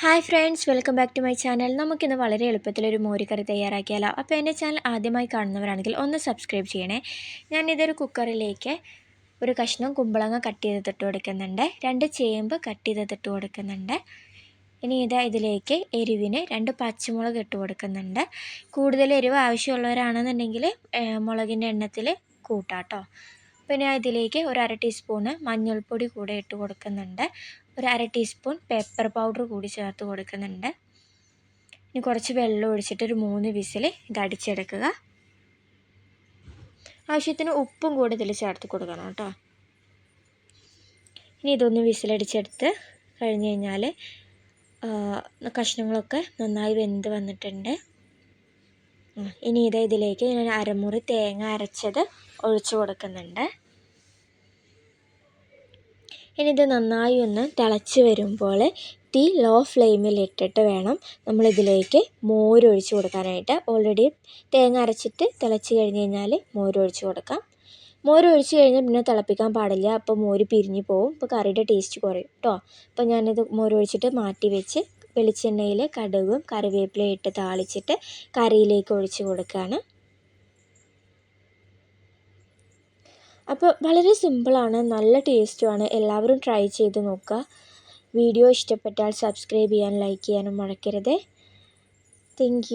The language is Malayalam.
Hi friends welcome back to my channel നമുക്കിന്ന് വളരെ എളുപ്പത്തിൽ എളുപ്പത്തിലൊരു മോരിക്കറി തയ്യാറാക്കിയാലോ. അപ്പോൾ എന്റെ ചാനൽ ആദ്യമായി കാണുന്നവരാണെങ്കിൽ ഒന്ന് സബ്സ്ക്രൈബ് ചെയ്യണേ. ഞാൻ ഇതൊരു കുക്കറിലേക്ക് ഒരു കഷ്ണം കുമ്പളങ്ങ കട്ട് ചെയ്തിട്ട് കൊടുക്കുന്നുണ്ട്. രണ്ട് ചേമ്പ് കട്ട് ചെയ്തിട്ട് കൊടുക്കുന്നുണ്ട്. ഇനി ഇതാ ഇതിലേക്ക് എരിവിന് രണ്ട് പച്ചമുളക് ഇട്ട് കൊടുക്കുന്നുണ്ട്. കൂടുതൽ എരിവ് ആവശ്യമുള്ളവരാണെന്നുണ്ടെങ്കിൽ മുളകിന്റെ എണ്ണത്തിൽ കൂട്ടാട്ടോ. പിന്നെ ഇതിലേക്ക് ഒരു അര ടീസ്പൂണ് മഞ്ഞൾപ്പൊടി കൂടെ ഇട്ട് കൊടുക്കുന്നുണ്ട്. ഒരു അര ടീസ്പൂൺ പേപ്പർ പൗഡർ കൂടി ചേർത്ത് കൊടുക്കുന്നുണ്ട്. ഇനി കുറച്ച് വെള്ളം ഒഴിച്ചിട്ട് ഒരു മൂന്ന് വിസിൽ ഇത് അടിച്ചെടുക്കുക. ആവശ്യത്തിന് ഉപ്പും കൂടി ഇതിൽ ചേർത്ത് കൊടുക്കണം കേട്ടോ. ഇനി ഇതൊന്ന് വിസിലടിച്ചെടുത്ത് കഴിഞ്ഞ് കഴിഞ്ഞാൽ കഷ്ണങ്ങളൊക്കെ നന്നായി വെന്ത് വന്നിട്ടുണ്ട്. ഇനി ഇത് ഇതിലേക്ക് ഞാൻ അരമുറി തേങ്ങ അരച്ചത് ഒഴിച്ചു കൊടുക്കുന്നുണ്ട്. ഇനി നന്നായി ഒന്ന് തിളച്ച് വരുമ്പോൾ തീ ലോ ഫ്ലെയിമിൽ ഇട്ടിട്ട് വേണം നമ്മളിതിലേക്ക് മോര് ഒഴിച്ച് കൊടുക്കാനായിട്ട്. ഓൾറെഡി തേങ്ങ അരച്ചിട്ട് തിളച്ച് കഴിഞ്ഞ് കഴിഞ്ഞാൽ മോര് ഒഴിച്ച് കൊടുക്കാം. മോര് ഒഴിച്ച് കഴിഞ്ഞാൽ പിന്നെ തിളപ്പിക്കാൻ പാടില്ല അപ്പോൾ മോര് പിരിഞ്ഞ് പോവും. അപ്പോൾ കറിയുടെ ടേസ്റ്റ് കുറയും കേട്ടോ അപ്പോൾ ഞാനിത് മോര് ഒഴിച്ചിട്ട് മാറ്റി വെച്ച് വെളിച്ചെണ്ണയിൽ കടുകും കറിവേപ്പിലയും ഇട്ട് താളിച്ചിട്ട് കറിയിലേക്ക് ഒഴിച്ച് കൊടുക്കുകയാണ് അപ്പോൾ വളരെ സിമ്പിളാണ് നല്ല ടേസ്റ്റുമാണ്. എല്ലാവരും ട്രൈ ചെയ്ത് നോക്കുക. വീഡിയോ ഇഷ്ടപ്പെട്ടാൽ സബ്സ്ക്രൈബ് ചെയ്യാനും ലൈക്ക് ചെയ്യാനും മറക്കരുത്. താങ്ക്